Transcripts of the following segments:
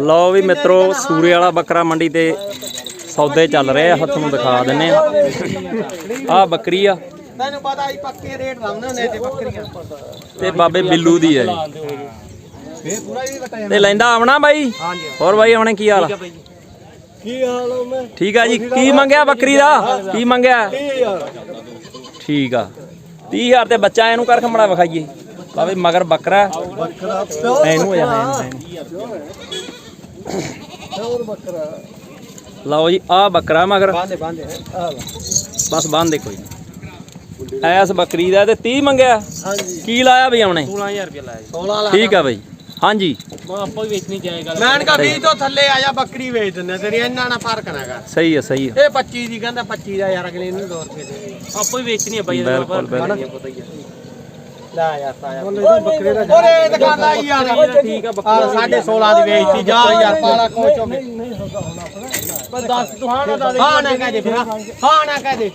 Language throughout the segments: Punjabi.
ਲਓ ਵੀ ਮਿੱਤਰੋ ਸੂਰੇ ਵਾਲਾ ਬੱਕਰਾ ਮੰਡੀ ਤੇ ਸੌਦੇ ਚੱਲ ਰਹੇ ਆ ਹੱਥ ਨੂੰ ਦਿਖਾ ਦਿੰਨੇ ਆ। ਆ ਬੱਕਰੀ ਆ। ਤੈਨੂੰ ਪਤਾ ਹੀ ਪੱਕੇ ਰੇਟ ਲਾਉਂਦੇ ਹੁੰਦੇ ਤੇ ਬੱਕਰੀਆਂ। ਤੇ ਬਾਬੇ ਬਿੱਲੂ ਦੀ ਹੈ ਤੇ ਲੈਂਦਾ ਆਵਣਾ ਬਾਈ? ਹੋਰ ਬਾਈ ਆਵਣੇ ਕੀ ਹਾਲ ਕੀ ਹਾਲ ਹੋ ਮੈਂ ਠੀਕ ਆ ਜੀ ਕੀ ਮੰਗਿਆ ਬੱਕਰੀ ਦਾ? ਕੀ ਮੰਗਿਆ? ਠੀਕ ਆ। 30000 ਤੇ ਬੱਚਾ ਇਹਨੂੰ ਕਰ ਖੰਮੜਾ ਵਿਖਾਈਏ। ਬਾਬੇ ਮਗਰ ਬੱਕਰਾ ਹੋ। ਜਾਣਾ ਇਹਨੂੰ ਹੋਰ ਬੱਕਰਾ ਲਓ ਜੀ ਆ ਬੱਕਰਾ ਮਗਰ। ਬਾਂਦੇ ਬਾਂਦੇ ਆ ਬਸ ਬੰਦ ਦੇ ਕੋਈ ਨੀ। ਐਸ ਬੱਕਰੀ ਦਾ ਤੇ 30 ਮੰਗਿਆ। ਹਾਂਜੀ। ਕੀ ਲਾਇਆ ਬਈ ਆਵਣੇ 16000 ਰੁਪਏ ਲਾਇਆ 16 ਲਾ ਠੀਕ ਆ ਬਈ। ਹਾਂਜੀ। ਮੈਂ ਆਪਾਂ ਵੀ ਵੇਚਣੀ ਜਾਏਗਾ ਮੈਂ ਕਹਾ 20 ਤੋਂ ਥੱਲੇ ਆ ਜਾ ਬੱਕਰੀ ਵੇਚ ਦਿੰਦੇ ਤੇਰੀ ਇਹਨਾਂ ਨਾਲ ਫ਼ਰਕ ਨਾ ਕਰ। ਸਹੀ ਆ ਸਹੀ ਆ। ਇਹ 25 ਦੀ ਕਹਿੰਦਾ 25 ਦਾ ਯਾਰ ਅਗਲੇ ਨੂੰ 2 ਰੁਪਏ ਦੇ। ਆਪਾਂ ਵੀ ਵੇਚਣੀ ਹੈ ਬਾਈ ਬਿਲਕੁਲ, ਬਿਲਕੁਲ। ਪਤਾ ਹੀ ਹੈ ਲੈ ਯਾਰ ਤਾਇਆ ਬੱਕਰੇ ਦਾ ਓਰੇ ਦੁਕਾਨ ਆਈ ਯਾਰ ਠੀਕ ਆ ਆ। 16.5 ਦੀ ਵੇਚਤੀ ਜਾ ਯਾਰ ਪਾਲਾ ਕੋਚ ਹੋ ਪਰ ਦੱਸ ਤੂੰ ਹਾਂ ਨਾ ਦੱਸ। ਹਾਂ ਨਾ ਕਹਿ ਦੇ ਫਿਰ ਹਾਂ। ਨਾ ਕਹਿ ਦੇ।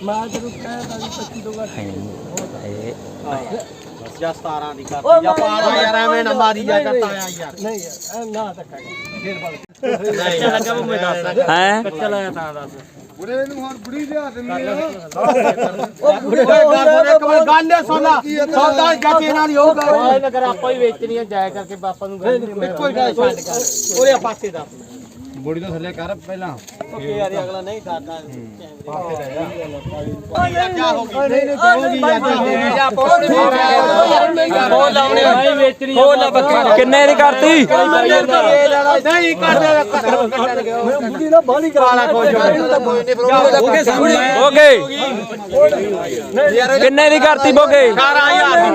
ਜਾਂ 17 ਦੀ ਕਰਤੀ ਜਾਂ ਪਾਲਾ ਯਾਰ ਐਵੇਂ ਨਾ ਮਾਰੀ ਜਾ ਕਰਤਾ ਆ ਯਾਰ। ਨਹੀਂ ਯਾਰ ਨਾ ਧੱਕਾ ਫੇਰ ਬਲ ਕੱਚਾ ਲੱਗਾ ਮੈਂ ਦੱਸ। ਹੈ? ਕੱਚਾ ਲਾਇਆ ਤਾਂ ਦੱਸ। ਬੁੜੇ ਨੂੰ ਹੁਣ ਬੁੜੀ ਲਿਆ ਦਿੰਦੀ ਆ। ਉਹ ਬੁੜੇ ਗੱਲ ਇੱਕ ਵਾਰ ਗੱਲ ਹੈ ਸੋਨਾ ਸੌਦਾ ਜੱਟੇ ਨਾਲ ਹੀ ਹੋਊਗਾ ਓਏ ਨਗਰ ਆਪਾਂ ਵੇਚਣੀ ਜਾਇਆ ਕਰਕੇ ਬਾਪਾ ਨੂੰ ਇੱਕੋ ਹੀ ਗੱਲ ਛੱਡ ਕਰ ਉਹਦੇ ਪਾਸੇ ਦਾ ਬੁੜੀ ਤੋਂ ਥੱਲੇ ਕਰ ਪਹਿਲਾਂ। ਯਾਰ ਅਗਲਾ ਨਹੀਂ ਕਰਦਾ ਕਿੰਨੇ ਦੀ ਕਰਤੀ? ਨਹੀਂ ਕਰਦੇ ਬੁੜੀ ਨਾ ਬਾਲੀ ਕਰਾ ਕੋਈ ਨਹੀਂ ਬੋਗੇ। ਕਿੰਨੇ ਦੀ ਕਰਤੀ ਬੋਗੇ? 18000 ਦੀ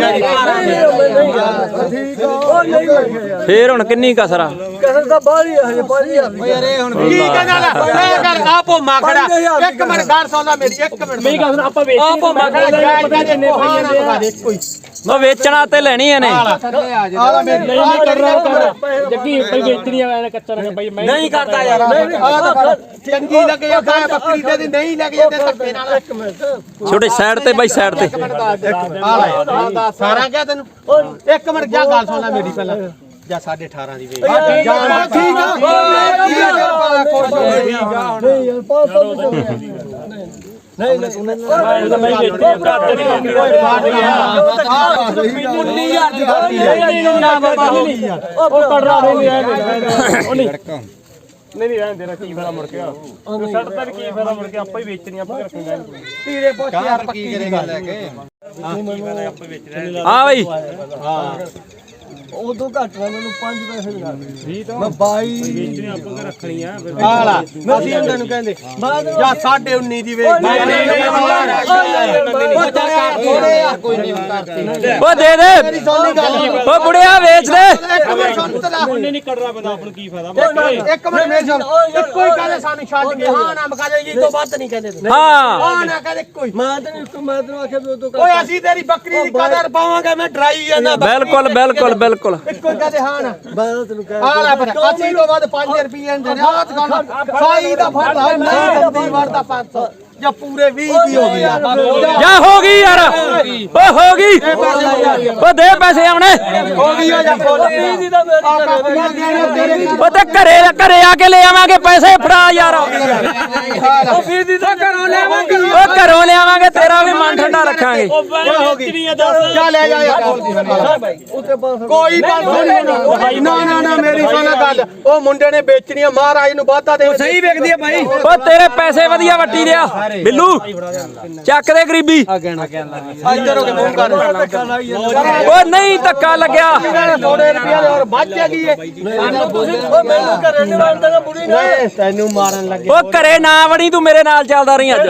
ਫੇਰ ਹੁਣ ਕਿੰਨੀ ਕਸਰਾ ਕਸਰ ਤਾਂ ਬਾਲੀ ਹੈ ਹਜੇ ਬਾਲੀ ਆ। ਯਾਰ ਇਹ ਹੁਣ ਕੀ ਕਹਿੰਦਾ ਲੈ ਇਹ ਗੱਲ ਆਪੋ ਮਾਖੜਾ ਇੱਕ ਮਿੰਟ ਗੱਲ ਸੁਣ ਲੈ ਮੇਰੀ ਇੱਕ ਮਿੰਟ ਮੇਰੀ ਗੱਲ ਸੁਣ ਆਪਾਂ ਵੇਚਣੀ ਆਪੋ ਮਾਖੜਾ ਜਾਇਜ਼ ਦਾ ਜਿੰਨੇ ਪਈਆਂ ਨੇ। ਕੋਈ ਮੈਂ ਵੇਚਣਾ ਤੇ ਲੈਣੀ ਇਹਨੇ। ਜੱਗੀ ਭਾਈ ਵੇਚਣੀ ਹੈ ਕੱਚਾ ਲੱਗਾ ਭਾਈ ਮੈਂ ਨਹੀਂ ਕਰਦਾ ਯਾਰ। ਆ ਤਾਂ ਚੰਗੀ ਲੱਗੇ ਜਾਂਦਾ ਬੱਕਰੀ ਦੇ ਦੀ ਨਹੀਂ ਲੱਗ ਜਾਂਦੇ ਧੱਕੇ ਨਾਲ। ਇੱਕ ਮਿੰਟ। ਛੋਟੇ ਸਾਈਡ ਤੇ ਬਾਈ ਸਾਈਡ ਤੇ। ਸਾਰਾ ਕਿਹਾ ਤੈਨੂੰ। ਇੱਕ ਮਿੰਟ ਜਾ ਗੱਲ ਸੁਣ ਲੈ ਮੇਰੀ ਪਹਿਲਾਂ। ਜਾਂ 18.5 ਦੀ ਵੇਚ ਜਾ ਠੀਕ ਆ ਆ ਨਹੀਂ ਯਾਰ 500 ਨਹੀਂ ਨਹੀਂ ਮੈਂ ਵੇਚਣੀ ਹੈ ਕੱਚਾ ਨਹੀਂ ਕੋਈ ਫਾਟ ਗਿਆ 19000 ਦੀ ਕਰਤੀ ਹੈ ਨਾ ਬਾਬਾ ਉਹ ਕੜਰਾ ਨਹੀਂ ਆਇਆ ਉਹ ਨਹੀਂ ਨਹੀਂ ਨਹੀਂ ਰਹਿਣ ਦੇਣਾ ਕੀ ਫਾਇਦਾ ਮੁੜ ਕੇ ਸੱਟ ਤੱਕ ਕੀ ਫਾਇਦਾ ਮੁੜ ਕੇ ਆਪਾਂ ਹੀ ਵੇਚਣੀ ਆਪਾਂ ਹੀ ਰੱਖਾਂਗੇ ਇਹਨੂੰ। ਤੀਰੇ ਪੁੱਛ ਯਾਰ ਪੱਕੀ ਕਰੇਗਾ ਲੈ ਕੇ ਹਾਂ ਬਾਈ ਉਦੋਂ ਘੱਟ ਨਾ ਮੈਨੂੰ 5 ਪੈਸੇ ਲਗਾ ਦੇ ਮੈਂ 22 ਵੇਚਣੀ ਆਪਾਂ ਕਿ ਰੱਖਣੀ ਆ ਫਿਰ ਆਲਾ ਅਸੀਂ ਉਹਨਾਂ ਨੂੰ ਕਹਿੰਦੇ। ਜਾਂ 19.5 ਦੀ ਵੇਚ ਨਹੀਂ ਕੋਈ ਨਹੀਂ ਕਰਤੀ ਉਹ ਦੇ ਦੇ। ਉਹ ਬੁੜਿਆ ਵੇਚ ਦੇ। ਇੱਕ ਮਿੰਟ ਸੁਣ ਤਲਾ ਉਹਨੇ ਨਹੀਂ ਕੜਰਾ ਬੰਦਾ ਆਪ ਨੂੰ ਕੀ ਫਾਇਦਾ। ਇੱਕ ਮਿੰਟ ਮੇਰੀ ਸੁਣ। ਇੱਕੋ ਹੀ ਕਹਿੰਦੇ ਸਾਨੂੰ ਛੱਡ ਕੇ ਹਾਂ ਨਾ ਮਕਾ ਦੇ ਜੀ ਤੋਂ ਵੱਧ ਨਹੀਂ ਕਹਿੰਦੇ ਤੂੰ। ਹਾਂ। ਹਾਂ ਨਾ ਕਹਿੰਦੇ ਕੋਈ ਮੈਂ ਤੈਨੂੰ ਇੱਕ ਮੈਂ ਤੈਨੂੰ ਆਖਿਆ ਵੀ ਉਦੋਂ ਓਏ ਅਸੀਂ ਤੇਰੀ ਬੱਕਰੀ ਦੀ ਕਦਰ ਪਾਵਾਂਗੇ ਮੈਂ ਡਰਾਈ ਜਾਂਦਾ ਬਿਲਕੁਲ ਬਿਲਕੁਲ ਬਿਲਕੁਲ। ਇੱਕੋ ਕਹਿੰਦੇ ਹਾਂ। ਨਾ ਮੈਂ ਤੈਨੂੰ ਕਹਿ ਆ ਲੈ ਪਤਾ ਅਸੀਂ ਤੋਂ ਵੱਧ 5 ਰੁਪਏ ਦੇ ਦੁਕਾਨ ਸਾਈ ਦਾ ਫੜ ਲਾ ਨਹੀਂ ਦੰਦੀ ਵੜਦਾ 500 ਜਾਂ ਪੂਰੇ 20 ਦੀ ਹੋ ਗਈ ਜਾ ਹੋ ਗਈ ਯਾਰ। ਓ ਹੋ ਗਈ। ਓ ਦੇ ਪੈਸੇ ਆਉਣੇ ਹੋ ਗਈ ਆ ਜਾਂ ਫੁੱਲ 20 ਦੀ ਤਾਂ ਮੇਰੀ ਓ ਤੇ ਘਰੇ ਘਰੇ ਆ ਕੇ ਲੈ ਆਵਾਂਗੇ ਪੈਸੇ ਫੜਾ ਯਾਰ। ਓ ਉਹ 20 ਦੀ ਤਾਂ ਘਰੋਂ ਲਿਆਵਾਂਗੇ ਘਰੋਂ ਲਿਆਵਾਂਗੇ ਤੇਰਾ ਵੀ ਮਨ ਠੰਡਾ ਰੱਖਾਂਗੇ। ਹੋ ਗਈ। ਜਾ ਲੈ ਜਾ। ਯਾਰ ਕੋਈ ਨਹੀਂ ਨਾ ਨਾ ਨਾ ਮੇਰੀ ਸੁਣ ਗੱਲ। ਉਹ ਮੁੰਡੇ ਨੇ ਵੇਚਣੀ ਆ ਮਹਾਰਾਜ ਨੂੰ ਵਾਧਾ ਦੇ ਸਹੀ ਵੇਖਦੀ ਆ ਭਾਈ। ਓ ਤੇਰੇ ਪੈਸੇ ਵਧੀਆ ਵੱਟੀ ਰਿਆ ਬਿੱਲੂ ਚੱਕ ਦੇ ਗਰੀਬੀ। ਇੱਧਰ ਹੋ ਕੇ ਮੂੰਹ ਕਰ ਓ ਨਹੀਂ ਧੱਕਾ ਲੱਗਿਆ। ਥੋੜੇ ਰੁਪਏ ਹੋਰ ਬਚ ਗਈ ਏ ਉਹ ਮੈਨੂੰ ਘਰੇ ਨਹੀਂ ਵੜਦਾ ਬੁੜੀ ਨੇ। ਤੈਨੂੰ ਮਾਰਨ ਲੱਗੇ। ਓ ਘਰੇ ਨਾ ਵੜੀ ਤੂੰ ਮੇਰੇ ਨਾਲ ਚੱਲਦਾ ਰਹੀ ਅੱਜ।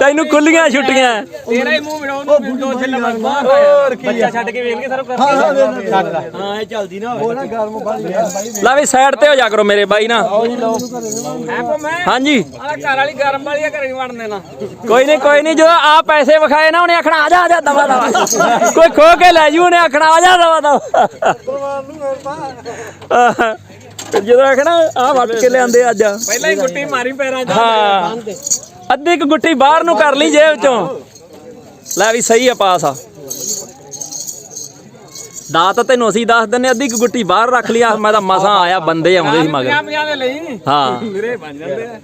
ਤੈਨੂੰ ਖੁੱਲੀਆਂ ਛੁੱਟੀਆਂ। ਤੇਰਾ ਹੀ ਮੂੰਹ ਮਿਲਾਉਣ ਨੂੰ ਮੈਨੂੰ ਉੱਥੇ ਲੱਗਾ। ਹੋਰ ਕੀ ਬੱਚਾ ਛੱਡ ਕੇ ਵੇਲ ਕੇ ਸਾਰਾ ਛੱਡ ਲੈ ਹਾਂ ਇਹ ਚੱਲਦੀ ਨਾ ਹੋਵੇ। ਲੈ ਵੀ ਸਾਈਡ ਤੇ ਹੋ ਜਾ ਕਰੋ ਮੇਰੇ ਬਾਈ ਨਾ ਹਾਂਜੀ। ਆ ਘਰ ਵਾਲੀ ਗਰਮ ਵਾਲੀ ਆ ਘਰੇ ਨਹੀਂ ਵੜਨ ਦੇਣਾ। ਕੋਈ ਨਹੀਂ ਕੋਈ ਨਹੀਂ ਜਦੋਂ ਆ ਪੈਸੇ ਵਿਖਾਏ ਨਾ ਉਹਨੇ ਆਖਣਾ ਆ ਜਾ ਆ ਜਾ ਦਵਾ ਦਵਾ। ਕੋਈ ਖੋ ਕੇ ਲੈ ਜੂ ਉਹਨੇ ਆਖਣਾ ਆ ਜਾ ਦਵਾ ਦਵਾ। ਤੇ ਜਦੋਂ ਆਖਣਾ ਆ ਵੱਟ ਕੇ ਲਿਆਂਦੇ ਅੱਜ। ਪਹਿਲਾਂ ਹੀ ਗੁੱਟੀ ਮਾਰੀ ਪੈਰਾਂ 'ਚ। ਹਾਂ। ਅੱਧੀ ਕੁ ਗੁੱਟੀ ਬਾਹਰ ਨੂੰ ਕਰ ਲਈ ਜੇਬ ਚੋਂ। ਲੈ ਵੀ ਸਹੀ ਆ ਪਾਸ ਆ। ਦਾਤ ਤੈਨੂੰ ਅਸੀਂ ਦੱਸ ਦਿੰਨੇ ਅੱਧੀ ਕੁ ਗੁੱਟੀ ਬਾਹਰ ਰੱਖ ਲਿਆ ਮੈਂ ਤਾਂ ਮਸਾਂ ਆਇਆ ਬੰਦੇ ਆਉਂਦੇ ਸੀ ਮਗਰ। ਦੇ ਲਈ। ਹਾਂ। ਮੇਰੇ ਬਣ ਜਾਂਦੇ ਆ।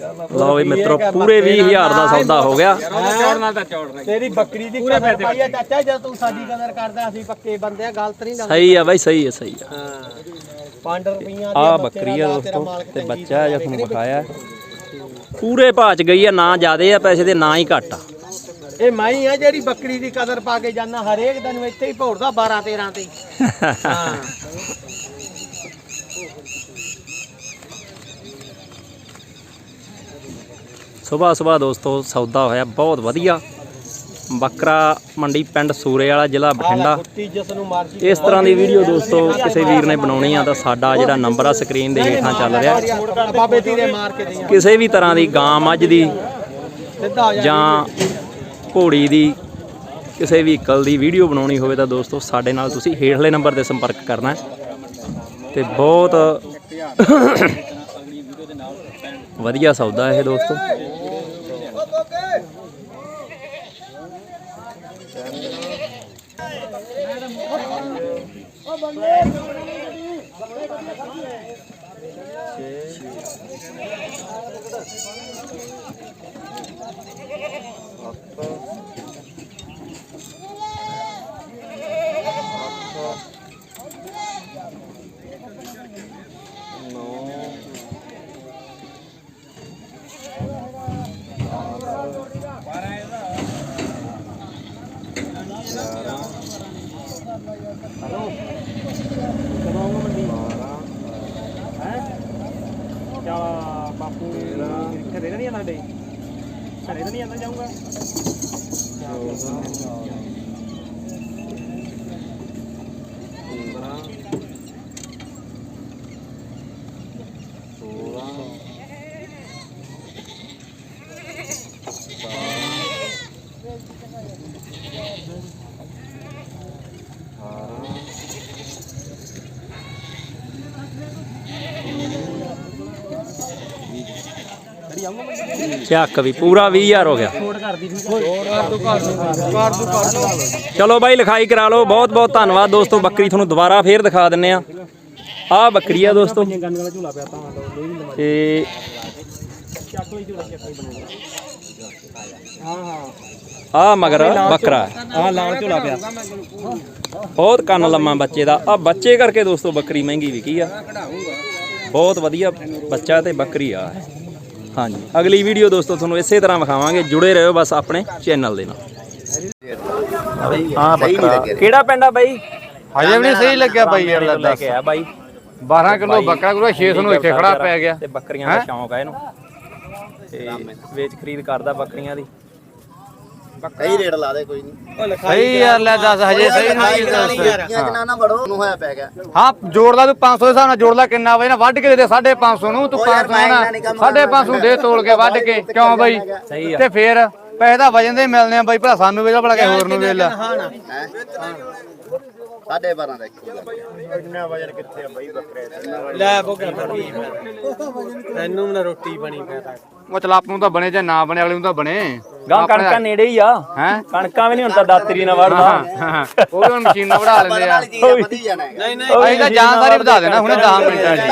ਲਓ ਵੀ ਮਿੱਤਰੋ ਪੂਰੇ 20000 ਦਾ ਸੌਦਾ ਹੋ ਗਿਆ। ਚੌੜਨਾ ਤਾਂ ਚੌੜਨਾ ਤੇਰੀ ਬੱਕਰੀ ਦੀ ਕਦਰ ਪਾਈ ਆ ਚਾਚਾ ਜਦ ਤੂੰ ਸਾਡੀ ਕਦਰ ਕਰਦਾ ਅਸੀਂ ਪੱਕੇ ਬੰਦੇ ਆ ਗਲਤ ਨਹੀਂ ਲੱਗਦਾ। ਸਹੀ ਆ ਬਾਈ ਸਹੀ ਆ ਸਹੀ ਆ। ਹਾਂ। 5 ਰੁਪਈਆਂ ਆ ਬੱਕਰੀ ਆ ਦੋਸਤੋ ਤੇ ਬੱਚਾ ਹੈ ਤੁਹਾਨੂੰ ਵਿਖਾਇਆ। ਪੂਰੇ ਭਾਅ ਚ ਗਈ ਆ ਨਾ ਜ਼ਿਆਦੇ ਆ ਪੈਸੇ ਦੇ ਨਾ ਹੀ ਘੱਟ ਆ। ਇਹ ਮਾਈ ਆ ਜਿਹੜੀ ਬੱਕਰੀ ਦੀ ਕਦਰ ਪਾ ਕੇ ਜਾਂਦਾ ਹਰੇਕ ਦਿਨ ਇੱਥੇ ਹੀ ਭੌੜਦਾ 12 13 ਤੇ। ਹਾਂ ਸਵੇਰ ਸਵੇਰ ਦੋਸਤੋ, ਸੌਦਾ ਹੋਇਆ, ਬਹੁਤ ਵਧੀਆ। ਬੱਕਰਾ ਮੰਡੀ ਪਿੰਡ ਸੂਰੇ ਵਾਲਾ, ਜ਼ਿਲ੍ਹਾ ਬਠਿੰਡਾ। ਇਸ ਤਰ੍ਹਾਂ ਦੀ ਵੀਡੀਓ ਦੋਸਤੋ, ਕਿਸੇ ਵੀਰ ਨੇ ਬਣਾਉਣੀ ਆ ਤਾਂ ਸਾਡਾ ਜਿਹੜਾ ਨੰਬਰ ਆ, ਸਕਰੀਨ ਦੇ ਹੇਠਾਂ ਚੱਲ ਰਿਹਾ। ਕਿਸੇ ਵੀ ਤਰ੍ਹਾਂ ਦੀ ਗਾਂ ਮੱਝ ਦੀ ਜਾਂ ਘੋੜੀ ਦੀ ਕਿਸੇ ਵੀ ਇਕਲ ਦੀ ਵੀਡੀਓ ਬਣਾਉਣੀ ਹੋਵੇ ਤਾਂ ਦੋਸਤੋ, ਸਾਡੇ ਨਾਲ ਤੁਸੀਂ ਹੇਠਲੇ ਨੰਬਰ ਤੇ ਸੰਪਰਕ ਕਰਨਾ ਹੈ। ਤੇ ਬਹੁਤ ਵਧੀਆ ਸੌਦਾ ਇਹ ਦੋਸਤੋ। ਚਲ ਬਾਪੂ ਘਰੇ ਤਾਂ ਨਹੀਂ ਆਉਂਦਾ ਸਾਡੇ। ਘਰੇ ਤਾਂ ਨਹੀਂ ਆਉਂਦਾ ਜਾਊਂਗਾ। ਚੱਕ ਵੀ, ਪੂਰਾ 20000 ਹੋ ਗਿਆ। ਚਲੋ ਬਾਈ, ਲਿਖਾਈ ਕਰਾ ਲਓ। ਬਹੁਤ ਬਹੁਤ ਧੰਨਵਾਦ ਦੋਸਤੋ। ਬੱਕਰੀ ਤੁਹਾਨੂੰ ਦੁਬਾਰਾ ਫੇਰ ਦਿਖਾ ਦਿੰਨੇ ਆ। ਆਹ ਬੱਕਰੀ ਆ ਦੋਸਤੋ। ਤੇ ਚੱਕ ਆਹ ਮਗਰ ਬੱਕਰਾ। ਹੈ। ਲਾਲ ਝੂਲਾ ਪਿਆ ਬਹੁਤ ਕੰਨ ਲੰਮਾ ਬੱਚੇ ਦਾ। ਆ ਬੱਚੇ ਕਰਕੇ ਦੋਸਤੋ ਬੱਕਰੀ ਮਹਿੰਗੀ ਵਿਕੀ ਆ। ਬਹੁਤ ਵਧੀਆ ਬੱਚਾ ਤੇ ਬੱਕਰੀ ਆ। ਹਾਂਜੀ। ਅਗਲੀ ਵੀਡੀਓ ਦੋਸਤੋ ਤੁਹਾਨੂੰ ਇਸੇ ਤਰ੍ਹਾਂ ਵਿਖਾਵਾਂਗੇ। ਜੁੜੇ ਰਹੋ ਬਸ ਆਪਣੇ ਚੈਨਲ ਦੇ ਨਾਲ। ਹਾਂ ਬੱਕਰਾ। ਕਿਹੜਾ ਪਿੰਡ ਆ ਬਾਈ? ਹਜੇ ਵੀ ਨਹੀਂ ਸਹੀ ਲੱਗਿਆ ਬਾਈ ਯਾਰ ਲੈ ਦੱਸ। ਕੇ ਆ ਬਾਈ। 12 ਕਿਲੋ ਬੱਕਰਾ ਗੁਰੂ 600 ਨੂੰ ਇੱਥੇ ਖੜਾ ਪੈ ਗਿਆ। ਤੇ ਬੱਕਰੀਆਂ ਦਾ ਸ਼ੌਂਕ ਆ ਇਹਨੂੰ। ਤੇ ਵੇਚ ਖਰੀਦ ਕਰਦਾ ਬੱਕਰੀਆਂ ਦੀ। ਸਹੀ ਰੇਟ ਲਾ ਦੇ ਕੋਈ ਨਹੀਂ ਸਹੀ ਯਾਰ ਲੈ ਦੱਸ ਹਜੇ ਸਹੀ ਨਹੀਂ ਦੱਸ। ਕਿੰਨਾ ਨਾ ਬੜੋ ਨੂੰ ਹੋਇਆ ਪੈ ਗਿਆ। ਹਾਂ ਜੋੜ ਲਾ ਤੂੰ 500 ਦੇ ਹਿਸਾਬ ਨਾਲ ਜੋੜ ਲਾ ਕਿੰਨਾ ਵੇ? ਨਾ ਵੱਢ ਕੇ ਦੇ ਦੇ 550 ਨੂੰ ਤੂੰ ਉਹ ਯਾਰ 500 ਨਾ ਨਹੀਂ ਕੰਮ 550 ਦੇ ਤੋਲ ਕੇ ਵੱਢ ਕੇ ਕਿਉਂ ਬਾਈ? ਤੇ ਫੇਰ ਪੈਸੇ ਤਾਂ ਵਜਨ ਦੇ ਮਿਲਨੇ ਆ ਬਾਈ ਭਰਾ ਸਾਨੂੰ ਵੇਲਾ ਭਲਾ ਕੇ ਹੋਰ ਨੂੰ ਵੇਲਾ ਸਾਢੇ 12 ਦਾ ਇੱਕ ਇੰਨਾ ਵਜਨ ਕਿੱਥੇ ਆ ਬਾਈ ਬੱਕਰੇ ਲੈ ਬੋਗਾ ਤੈਨੂੰ ਨਾ ਰੋਟੀ ਬਣੀ ਪਿਆ ਉਹ ਚਲ ਆਪ ਨੂੰ ਤਾਂ ਬਣੇ ਜਾਂ ਨਾ ਬਣੇ ਅਗਲੇ ਨੂੰ ਤਾਂ ਬਣੇ। ਗਾਂ ਕਣਕਾਂ ਨੇੜੇ ਹੀ ਆ। ਹੈ? ਕਣਕਾਂ ਵੀ ਨਹੀਂ ਹੁਣ ਤਾਂ ਦਾਤਰੀ ਨਾਲ ਵੜਦਾ। ਉਹ ਵੀ ਹੁਣ ਮਸ਼ੀਨ ਨਾਲ ਵੜਾ ਲੈਂਦੇ ਆ। ਨਹੀਂ ਨਹੀਂ। ਅਸੀਂ ਤਾਂ ਜਾਨ ਸਾਰੀ ਵਧਾ ਦੇਣਾ ਹੁਣੇ 10 ਮਿੰਟਾਂ ਹੈ।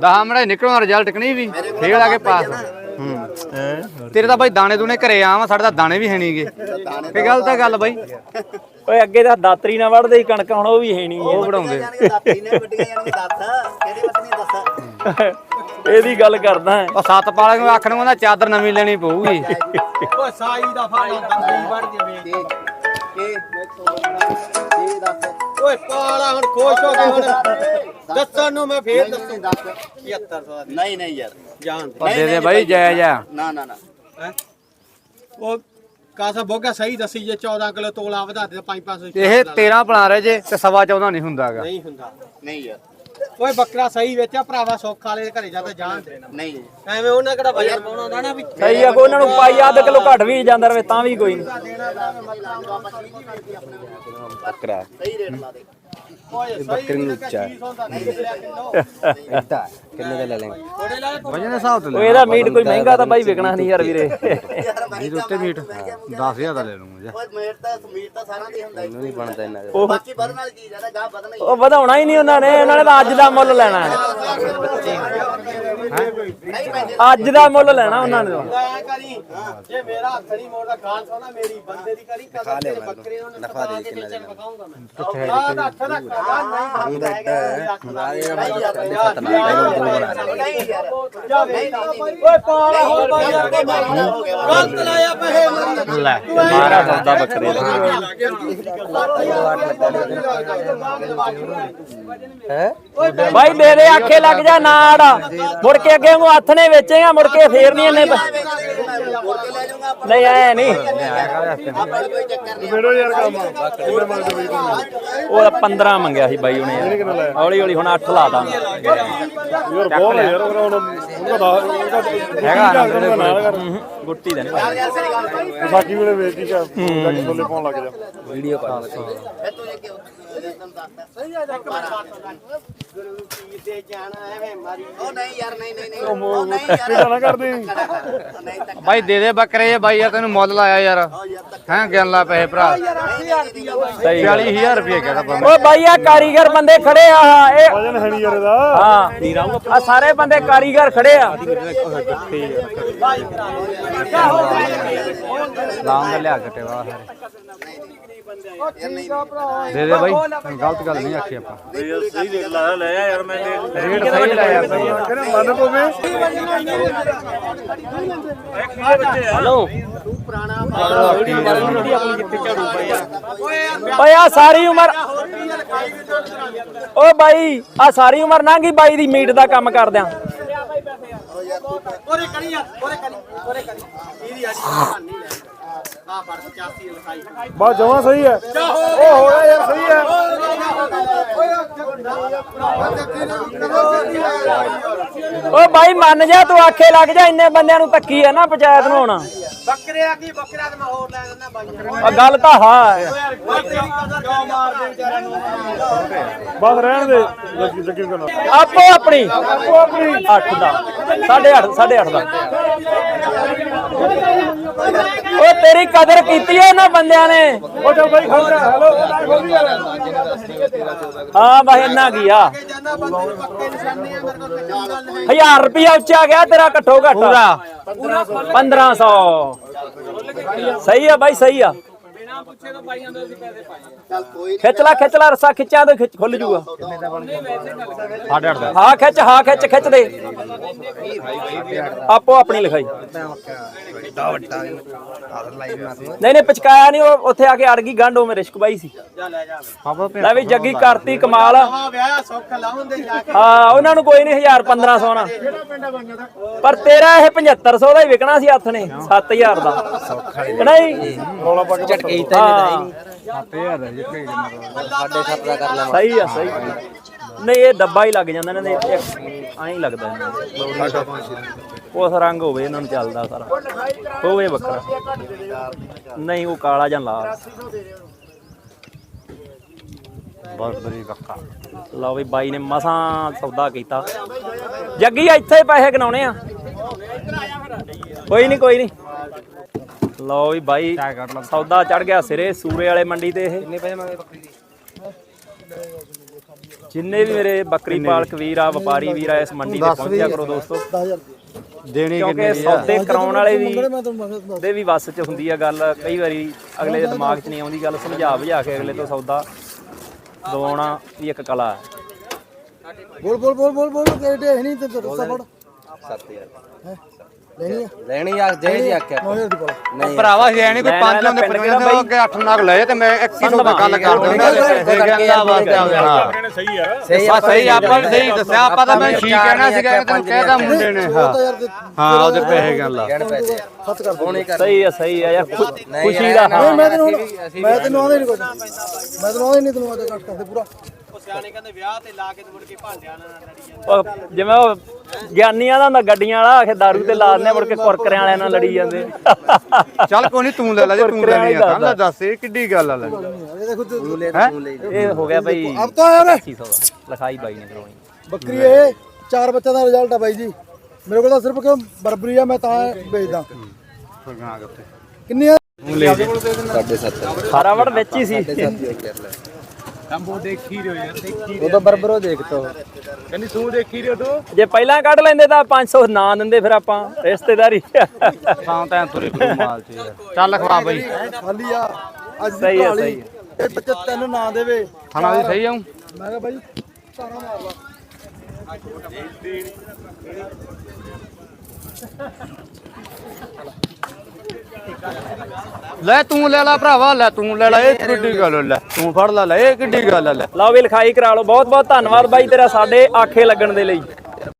10 ਮਿੰਟ ਨਿਕਲਣਾ ਰਿਜ਼ਲਟ ਕਿ ਨਹੀਂ ਵੀ? ਫੇਰ ਆ ਕੇ ਪਾਸ। ਹੂੰ। ਤੇਰੇ ਤਾਂ ਬਾਈ ਦਾਣੇ ਦੂਣੇ ਘਰੇ ਆਵਾਂ ਸਾਡੇ ਤਾਂ ਦਾਣੇ ਵੀ ਹੈ ਨਹੀਂਗੇ ਕੀ ਗੱਲ ਤਾਂ ਗੱਲ ਬਾਈ। ਓਏ ਅੱਗੇ ਤਾਂ ਦਾਤਰੀ ਨਾਲ ਵੜਦੇ ਹੀ ਕਣਕਾਂ ਹੁਣ ਉਹ ਵੀ ਹੈ ਨਹੀਂ। ਉਹ ਵੜਾਉਂਦੇ ਜਾਣਗੇ ਦਾਤੀ ਨੇ ਵੱਡੀਆਂ ਜਾਣਗੇ ਦੱਸ ਕਿਹੜੀ ਵੱਡੀ ਦੱਸ? ਇਹਦੀ ਗੱਲ ਕਰਦਾ ਹੈ। ਉਹ ਸੱਤ ਪਾਲੇ ਨੂੰ ਆਖਣ ਨੂੰ ਚਾਦਰ ਨਵੀਂ ਲੈਣੀ ਪਊਗੀ। ਓ ਸਾਈ ਦਾ ਫਾਲਾ ਬੰਦੀ ਵੜ ਜਾਵੇ। ਕੀ ਕੀ ਕੀ ਦੱਸ। ਓਏ ਪਾਲਾ ਹੁਣ ਖੁਸ਼ ਹੋ ਗਏ ਹੁਣ ਦੱਸਣ ਨੂੰ ਮੈਂ ਫੇਰ ਨਹੀਂ, ਦੱਸੂ। ਦੱਸ। 7500 ਦੀ। ਨਹੀਂ ਨਹੀਂ ਯਾਰ। ਜਾਨ ਉਹ ਦੇ ਦੇ ਬਾਈ ਜਾਇਜ਼ ਆ। ਨਾ ਨਾ ਨਾ। ਹੈਂ? ਉਹ ਕਾਸਾ ਬੋਗਾ ਸਹੀ ਦੱਸੀ ਜੇ 14 ਕਿਲੋ ਤੋਲਾ ਵਧਾ ਦੇ 5-500 ਇਹ 13 ਬਣਾ ਰਹੇ ਜੇ ਤੇ ਸਵਾ 14 ਨਹੀਂ ਹੁੰਦਾਗਾ ਨਹੀਂ ਹੁੰਦਾ। ਨਹੀਂ ਯਾਰ। ਓਏ ਬੱਕਰਾ ਸਹੀ ਵੇਚਿਆ ਭਰਾਵਾ ਸੁੱਖ ਵਾਲੇ ਦੇ ਘਰੇ ਜਾ ਕੇ ਜਾਣ ਦੇ। ਨਹੀਂ। ਐਵੇਂ ਉਹਨਾਂ ਕਿਹੜਾ ਵਜਨ ਪਾਉਣਾ ਹੁੰਦਾ ਨਾ ਵੀ ਸਹੀ ਆ ਕੋਈ ਉਹਨਾਂ ਨੂੰ ਪਾਈ ਅੱਧ ਕਿਲੋ ਘੱਟ ਵੀ ਜਾਂਦਾ ਰਵੇ ਤਾਂ ਵੀ ਕੋਈ ਨਹੀਂ। ਬੱਕਰਾ। ਸਹੀ ਰੇਟ ਲਾ ਦੇ। ਬੱਕਰੀ ਨੂੰ ਉੱਚਾ ਕਿਲੋ ਵਜਨ ਦੇ ਹਿਸਾਬ ਤੋਂ ਓਏ ਇਹਦਾ ਮੀਟ ਕੋਈ ਮਹਿੰਗਾ ਤਾਂ ਬਾਈ ਵਿਕਣਾ ਨਹੀਂ ਯਾਰ ਵੀਰੇ। ਯਾਰ ਜੀ ਉੱਤੇ ਮੀਟ 10000 ਦਾ ਲੈ ਲੂੰਗਾ ਜੀ ਓਏ ਮੀਟ ਤਾਂ ਮੀਟ ਤਾਂ ਸਾਰਿਆਂ ਦੀ ਹੁੰਦਾ ਨਹੀਂ ਬਣਦਾ ਇਹਨਾਂ ਬਾਕੀ ਵਧਣ ਵਾਲੀ ਚੀਜ਼ ਆ ਨਾ ਗਾਹ ਵਧਣਾ ਹੀ ਉਹ ਵਧਾਉਣਾ ਹੀ ਨਹੀਂ ਉਹਨਾਂ ਨੇ ਉਹਨਾਂ ਨੇ ਤਾਂ ਅੱਜ ਦਾ ਮੁੱਲ ਲੈਣਾ ਹੈ ਨਹੀਂ ਅੱਜ ਦਾ ਮੁੱਲ ਲੈਣਾ ਉਹਨਾਂ ਨੇ ਤਾਂ। ਐ ਕਰੀ ਜੇ ਮੇਰਾ ਹੱਥ ਨਹੀਂ ਮੋੜਦਾ ਗਾਲ ਸੋਣਾ ਮੇਰੀ ਬੰਦੇ ਦੀ ਕਰੀ ਕਦਰ ਤੇਰੇ ਬੱਕਰੇ ਨੂੰ ਨਫਾ ਦੇ ਕੇ ਵੇਚਣ ਵਿਖਾਉਂਗਾ ਮੈਂ ਆਹ ਤਾਂ ਹੱਥ ਰੱਖ ਨਹੀਂ ਨਹੀਂ ਯਾਰ ਓਏ ਪਾਲਾ ਹੋ ਗਲਤ ਲਾਇਆ ਪੈਸੇ ਲੈ ਮਾਰਾ ਬੱਕਰੇ ਦਾ। ਦੇ ਦੇ ਆਖੇ ਲੱਗ ਜਾ ਨਾੜ। ਮੁੜ ਕੇ ਅੱਗੇ ਨੂੰ ਹੱਥ ਨੇ ਵੇਚੇਗਾ ਮੁੜ ਕੇ ਫੇਰ ਨਹੀਂ ਇਹਨੇ ਨਹੀਂ ਐ ਨਹੀਂ। ਮੇੜੋ ਯਾਰ ਕੰਮ ਕਿੰਨੇ ਮੰਗਦੇ ਬਈ ਤੁਸੀਂ ਉਹ 15 ਮੰਗਿਆ ਸੀ ਬਾਈ ਉਹਨੇ ਹੌਲੀ ਹੌਲੀ ਹੁਣ 8 ਲਾ ਦਾਂਗੇ ਯਾਰ ਬਹੁਤ ਹੈ ਯਾਰ ਉਹਨਾਂ ਉਹਦਾ ਦਾ ਉਹਦਾ ਹੈਗਾ ਗੁੱਟੀ ਦਾ ਨਹੀਂ ਯਾਰ ਸਰੀ ਗੱਲ ਭਾਈ ਵਿਸਾਖੀ ਵੇਲੇ ਵੇਚਦੀ ਕਾ ਜੱਗ ਛੋਲੇ ਪਾਉਣ ਲੱਗ ਜਾ। ਵੀਡੀਓ ਪਾ ਇਹ ਗੁਰੂ ਪੀਰ ਦੇ ਜਾਣਾ ਐਵੇਂ ਮਾਰੀ ਉਹ ਨਹੀਂ ਯਾਰ ਨਹੀਂ ਨਹੀਂ ਨਹੀਂ। ਉਹ ਨਹੀਂ ਯਾਰ। ਕਿਹੜਾ ਨਾ ਕਰਦੇ ਨਹੀਂ ਤੱਕ ਬਾਈ ਦੇ ਦੇ ਬੱਕਰੇ ਬਾਈ ਯਾਰ ਤੈਨੂੰ ਮੁੱਲ ਲਾਇਆ ਯਾਰ। ਹੈਂ ਗਿਣ ਲਾ ਪੈਸੇ ਭਰਾ। ਸਹੀ 40000 ਰੁਪਏ ਕਹਦਾ ਪਰ ਓ ਬਾਈ ਆ ਕਾਰੀਗਰ ਬੰਦੇ ਖੜੇ ਆ ਇਹ ਵਜਨ ਹੈ ਨਹੀਂ ਯਾਰ ਇਹਦਾ। ਹਾਂ। ਆ ਸਾਰੇ ਬੰਦੇ ਕਾਰੀਗਰ ਖੜੇ ਆ। ਲਾਉਂਗਾ ਲਿਆ ਕੇ ਟੇਵਾ ਦੇ ਦੇ ਬਾਈ ਗਲਤ ਗੱਲ ਨਹੀਂ ਆਖੀ ਆਪਾਂ। ਸਹੀ ਲਾਇਆ ਲੈ ਯਾਰ ਮੈਂ ਰੇਟ ਸਹੀ ਲਾਇਆ ਬਾਈ। ਕਹਿੰਦੇ ਮੰਨ ਪਵੇ ਓਏ ਆ ਸਾਰੀ ਉਮਰ ਓ ਬਾਈ ਆ ਸਾਰੀ ਉਮਰ ਲੰਘੀ ਬਾਈ ਦੀ ਮੀਟ ਦਾ ਕੰਮ ਕਰਦਿਆਂ। ਓਰੇ ਕਰੀ ਯਾਰ ਓਰੇ ਕਰੀ ਓਰੇ ਕਰੀ ਇਹਦੀ ਅੱਜ ਨਹੀਂ ਲੈ ਆ ਫੜ 85 ਲਿਖਾਈ ਬਾ ਜਮਾ ਸਹੀ ਹੈ। ਉਹ ਹੋ ਗਿਆ ਯਾਰ ਸਹੀ ਹੈ। ਓ ਬਾਈ ਮੰਨ ਜਾ ਤੂੰ ਆਖੇ ਲੱਗ ਜਾ ਇੰਨੇ ਬੰਦਿਆਂ ਨੂੰ ਧੱਕੀ ਆ ਨਾ ਪੰਚਾਇਤ ਨੂੰ ਹੁਣ। ਬੱਕਰੇ ਆ ਕੀ ਬੱਕਰਾ ਤੇ ਮੈਂ ਹੋਰ ਲੈ ਦਿੰਦਾ ਬਾਈਆਂ ਆ ਗੱਲ ਤਾਂ ਹਾਂ। ਬਸ ਰਹਿਣ ਦੇ ਲੱਗੀ ਲੱਗੀ ਕਰਨਾ ਆਪੋ ਆਪਣੀ। ਆਪੋ ਆਪਣੀ। 8 ਦਾ। 8.5 8.5 ਦਾ। ਓ ਤੇਰੀ ਕਦਰ ਕੀਤੀ ਐ ਇਹਨਾਂ ਬੰਦਿਆਂ ਨੇ। ਉਹ ਚੱਲ ਬਾਈ ਖੜ ਜਾ ਹੈਲੋ ਖੋਲੀ ਯਾਰ ਹਾਂ ਬਾਈ ਇੰਨਾ ਕੀ ਆ? ਜਾਂਦਾ ਬੰਦੇ ਨੂੰ ਪੱਕੇ ਨਿਸ਼ਾਨੇ ਆ ਮੇਰੇ ਕੋਲ ਕੱਚੀ ਗੱਲ ਨਹੀਂ 1000 ਰੁਪਿਆ ਉੱਚਾ ਗਿਆ ਤੇਰਾ ਘੱਟੋ ਘੱਟ। ਪੂਰਾ। 1500 ਸਹੀ ਆ ਬਾਈ ਸਹੀ ਆ। ਚੱਲ ਕੋਈ ਖਿੱਚ ਲੈ ਖਿੱਚ ਲੈ ਰਸਾ ਖਿੱਚਾਂ ਤੇ ਖਿੱਚ ਖੁੱਲ ਜੂਗਾ। ਦਾ ਹਾਂ ਖਿੱਚ ਹਾਂ ਖਿੱਚ ਖਿੱਚ ਦੇ। ਆਪੋ ਆਪਣੀ ਲਿਖਾਈ। ਨਹੀਂ ਨਹੀਂ ਪਚਕਾਇਆ ਨਹੀਂ ਉਹ ਉੱਥੇ ਆ ਕੇ ਅੜ ਗਈ ਗੰਢ ਉਹ ਮੇਰੇ ਰਿਸ਼ਕ ਬਾਈ ਸੀ। ਜਾ ਲੈ ਜਾ ਆਪਾਂ ਲੈ ਵੀ ਜੱਗੀ ਕਰਤੀ ਕਮਾਲ। ਆ ਵਿਆਹ ਸੁੱਖ ਲਾਉਂਦੇ ਜਾ ਕੇ ਹਾਂ ਉਹਨਾਂ ਨੂੰ ਕੋਈ ਨਹੀਂ 1000 1500 ਨਾ। ਪਰ ਤੇਰਾ ਇਹ 7500 ਦਾ ਹੀ ਵਿਕਣਾ ਸੀ ਹੱਥ ਨੇ 7000 ਦਾ। ਨਹੀਂ। ਰੌਲਾ ਪਾ ਕੇ ਹਾਂ। ਸਹੀ ਆ ਸਹੀ ਨਹੀਂ ਇਹ ਡੱਬਾ ਹੀ ਲੱਗ ਜਾਂਦਾ ਇਹਨਾਂ ਦੇ ਐਂ ਹੀ ਲੱਗਦਾ ਇਹਨਾਂ ਨੂੰ। ਉਸ ਰੰਗ ਹੋਵੇ ਇਹਨਾਂ ਨੂੰ ਚੱਲਦਾ ਸਾਰਾ। ਹੋਵੇ ਬੱਕਰਾ ਨਹੀਂ ਉਹ ਕਾਲਾ ਜਾਂ ਲਾਲ। ਬੜੀ ਬੱਕਾ ਲਓ ਵੀ ਬਾਈ ਨੇ ਮਸਾਂ ਸੌਦਾ ਕੀਤਾ। ਜੱਗੀ ਇੱਥੇ ਪੈਸੇ ਗਨਾਉਣੇ ਆ। ਕੋਈ ਨਹੀਂ ਕੋਈ ਨਹੀਂ। ਲਓ ਵੀ ਬਾਈ ਸੌਦਾ ਚੜ ਗਿਆ ਸਿਰੇ ਸੂਰੇ ਵਾਲੇ ਮੰਡੀ ਤੇ ਇਹ। ਕਿੰਨੇ ਪੈਸੇ ਮੰਗੇ ਬੱਕਰੀ ਦੀ? ਜਿੰਨੇ ਵੀ ਮੇਰੇ ਬੱਕਰੀ ਪਾਲਕ ਵੀਰ ਆ ਵਪਾਰੀ ਵੀਰ ਆ ਇਸ ਮੰਡੀ ਤੇ ਪਹੁੰਚਿਆ ਕਰੋ ਦੋਸਤੋ। ਦੇਣੀ ਕਿਉਂਕਿ ਕਿੰਨੇ ਦੀ ਆ? ਸੌਦੇ ਕਰਾਉਣ ਵਾਲੇ ਵੀ ਦੇ ਵੀ ਵੱਸ 'ਚ ਹੁੰਦੀ ਆ ਗੱਲ। ਕਈ ਵਾਰੀ ਅਗਲੇ ਦੇ ਦਿਮਾਗ 'ਚ ਨਹੀਂ ਆਉਂਦੀ ਗੱਲ ਸਮਝਾ ਬੁਝਾ ਕੇ ਅਗਲੇ ਤੋਂ ਸੌਦਾ ਦਵਾਉਣਾ ਵੀ ਇੱਕ ਕਲਾ ਹੈ। ਬੋਲ ਬੋਲ ਬੋਲ ਬੋਲ ਬੋਲ ਕਿਹੜੇ ਹੈ ਨਹੀਂ ਤੇ ਰਸਤਾ ਫੜ। 7000 ਲੈਣੀ ਆ। ਲੈਣੀ ਆ ਜਿਹੜੀ ਆਖਿਆ 9000 ਦੀ ਕੋਲ। ਭਰਾਵਾ ਸੀ ਐ ਨਹੀਂ ਕੋਈ ਮੈਂ ਪੰਜ ਨਾ ਹੁੰਦੇ ਪਿੰਡ ਪੰਜ ਕਿਹੜਾ ਹੁੰਦੇ ਅੱਗੇ 8 ਨਾਗ ਲਏ ਤੇ ਮੈਂ 2100 ਦਾ ਗੱਲ ਕਰ ਦਿੰਦਾ। ਕਰਕੇ ਆ ਬਾਤ ਹਾਂ। ਕਹਿੰਦੇ ਸਹੀ ਆ। ਸਹੀ ਆਪਾਂ ਵੀ ਸਹੀ ਦੱਸਿਆ ਆਪਾਂ ਤਾਂ ਮੈਂ ਠੀਕ ਕਹਿਣਾ ਸੀਗਾ ਤੈਨੂੰ ਕਹਿਦਾ ਮੁੰਡੇ ਨੇ ਹਾਂ। ਤਾਂ ਯਾਰ ਤੇ ਹਾਂ ਉਹਦੇ ਪੈਸੇ ਗੱਲ ਲਾ ਸੱਤ ਕਰ ਦੇ ਸਹੀ ਆ ਸਹੀ ਆ ਯਾਰ ਖੁਸ਼ੀ ਦਾ। ਹਾਂ ਮੈਂ ਤੈਨੂੰ ਮੈਂ ਤੈਨੂੰ ਆਉਂਦਾ ਨਹੀਂ ਕੁਝ ਮੈਂ ਤੈਨੂੰ ਆਉਂਦਾ ਨਹੀਂ ਤੈਨੂੰ ਅੱਜ ਕੱਟ ਕਰਦੇ ਪੂਰਾ। ਉਹ ਸਿਆਣੇ ਕਹਿੰਦੇ ਵਿਆਹ ਤੇ ਲਾ ਕੇ ਤੇ ਮੁੜ ਕੇ ਭਾਂਡਿਆਂ ਨਾਲ ਲੜੀ ਜਾਂਦੇ। ਉਹ ਜਿਵੇਂ ਉਹ ਗਿਆਨੀਆਂ ਦਾ ਹੁੰਦਾ ਗੱਡੀਆਂ ਵਾਲਾ ਆਖੇ ਦਾਰੂ ਤੇ ਲਾ ਦਿੰਦੇ ਆ, ਮੁੜ ਕੇ ਕੁਰਕਰਿਆਂ ਵਾਲਿਆਂ ਨਾਲ ਲੜੀ ਜਾਂਦੇ। ਚੱਲ ਕੋਈ ਨਹੀਂ ਤੂੰ ਲੈ ਲੈ ਜੇ ਤੂੰ ਲੈਣੀ ਆ ਤਾਂ। ਲੈ ਦੱਸ ਇਹ ਕਿੱਡੀ ਗੱਲ ਆ ਲੈ। ਇਹ ਦੇਖੋ ਤੂੰ ਇਹ ਹੋ ਗਿਆ ਭਾਈ ਅਬ ਤਾਂ 2500 ਦਾ। ਲਿਖਾਈ ਬਾਈ ਨੇ ਕਰਵਾਈ ਬੱਕਰੀ ਇਹ ਚਾਰ ਬੱਚਿਆਂ ਦਾ ਰਿਜ਼ਲਟ ਆ ਬਾਈ ਜੀ। ਮੇਰੇ ਕੋਲ ਤਾਂ ਸਿਰਫ ਕਿ ਬਰਬਰੀ ਆ ਮੈਂ ਤਾਂ ਵੇਚਦਾ। ਕਿੰਨੇ ਆ? ਸਾਰਾ ਵੜ ਵਿੱਚ ਹੀ ਸੀ। ਉਦੋਂ ਬਰਬਰੋ ਦੇਖ ਤੋ। ਜੇ ਪਹਿਲਾਂ ਕੱਢ ਲੈਂਦੇ ਤਾਂ 500 ਨਾ ਦਿੰਦੇ ਫਿਰ ਆਪਾਂ ਰਿਸ਼ਤੇਦਾਰੀ। ਤਾਂ ਤੈਂ ਤੁਰੇ ਫਿਰੂ ਮਾਲ ਚ। ਯਾਰ। ਚੱਲ ਖਵਾ ਬਈ। ਖਾਲੀ ਆ ਅੱਜ ਦੀ ਸਹੀ ਆ, ਢਾਲੀ, ਸਹੀ ਇਹ ਬੱਚੇ ਤੈਨੂੰ ਨਾ ਦੇਵੇ। ਖਾਣਾ ਵੀ ਸਹੀ ਆਉਂ ਮੈਂ ਕਿਹਾ ਬਾਈ ਸਾਰਾ ਮਾਰ ਲਾ। ਲੈ ਤੂੰ ਲੈ ਲੈ ਭਰਾਵਾ, ਲੈ ਤੂੰ ਲੈ ਲੈ, ਇਹ ਕਿੱਡੀ ਗੱਲ ਲੈ ਤੂੰ ਫੜ ਲੈ ਲੈ, ਇਹ ਕਿੱਡੀ ਗੱਲ ਲੈ। ਲਓ ਵੀ ਲਿਖਾਈ ਕਰਾ ਲਓ ਬਹੁਤ ਬਹੁਤ ਧੰਨਵਾਦ ਬਾਈ ਤੇਰਾ ਸਾਡੇ ਆਖੇ ਲੱਗਣ ਦੇ ਲਈ।